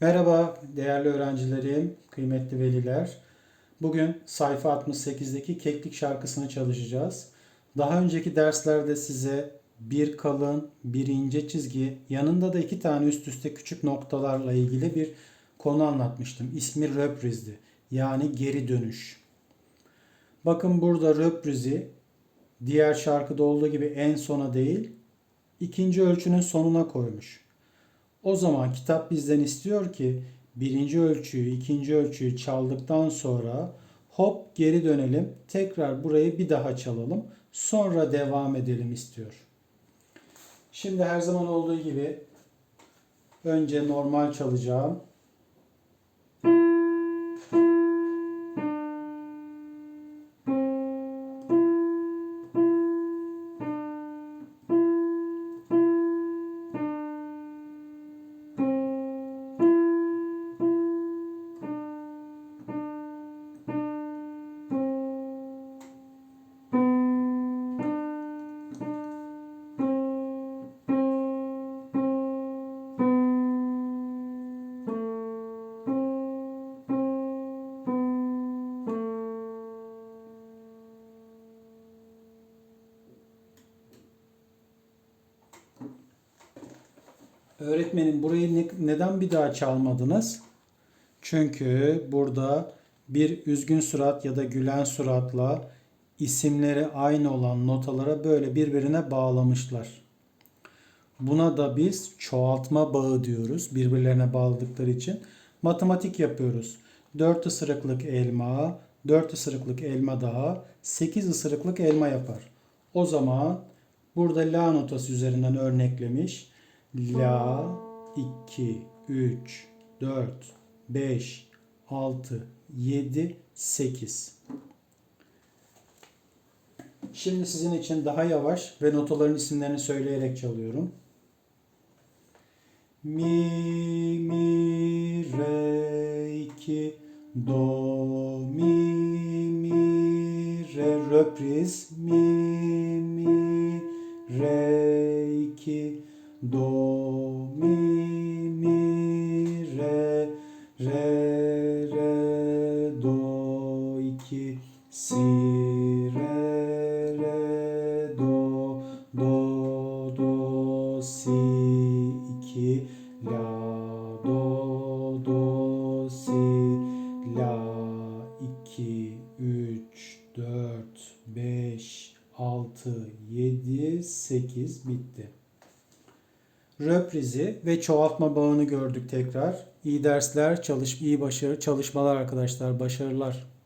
Merhaba değerli öğrencilerim, kıymetli veliler. Bugün sayfa 68'deki Keklik şarkısını çalışacağız. Daha önceki derslerde size bir kalın, bir ince çizgi, yanında da iki tane üst üste küçük noktalarla ilgili bir konu anlatmıştım. İsmi röprizdi. Yani geri dönüş. Bakın burada röprizi diğer şarkıda olduğu gibi en sona değil, ikinci ölçünün sonuna koymuş. O zaman kitap bizden istiyor ki birinci ölçüyü, ikinci ölçüyü çaldıktan sonra hop geri dönelim. Tekrar burayı bir daha çalalım. Sonra devam edelim istiyor. Şimdi her zaman olduğu gibi önce normal çalacağım. Öğretmenim burayı ne- neden bir daha çalmadınız? Çünkü burada bir üzgün surat ya da gülen suratla isimleri aynı olan notalara böyle birbirine bağlamışlar. Buna da biz çoğaltma bağı diyoruz. Birbirlerine bağladıkları için. Matematik yapıyoruz. 4 ısırıklık elma, 4 ısırıklık elma daha 8 ısırıklık elma yapar. O zaman burada la notası üzerinden örneklemiş. La 2, 3, 4, 5, 6, 7, 8. Şimdi sizin için daha yavaş ve notaların isimlerini söyleyerek çalıyorum. Mi, mi, re, iki, do, mi, mi, re, röpriz, mi, si, re, re, do, do, do, si, iki, la, do, do, si, la, iki, üç, dört, beş, altı, yedi, sekiz bitti. Röprizi ve çoğaltma bağını gördük tekrar. İyi dersler, çalış, iyi başarı, çalışmalar arkadaşlar. Başarılar.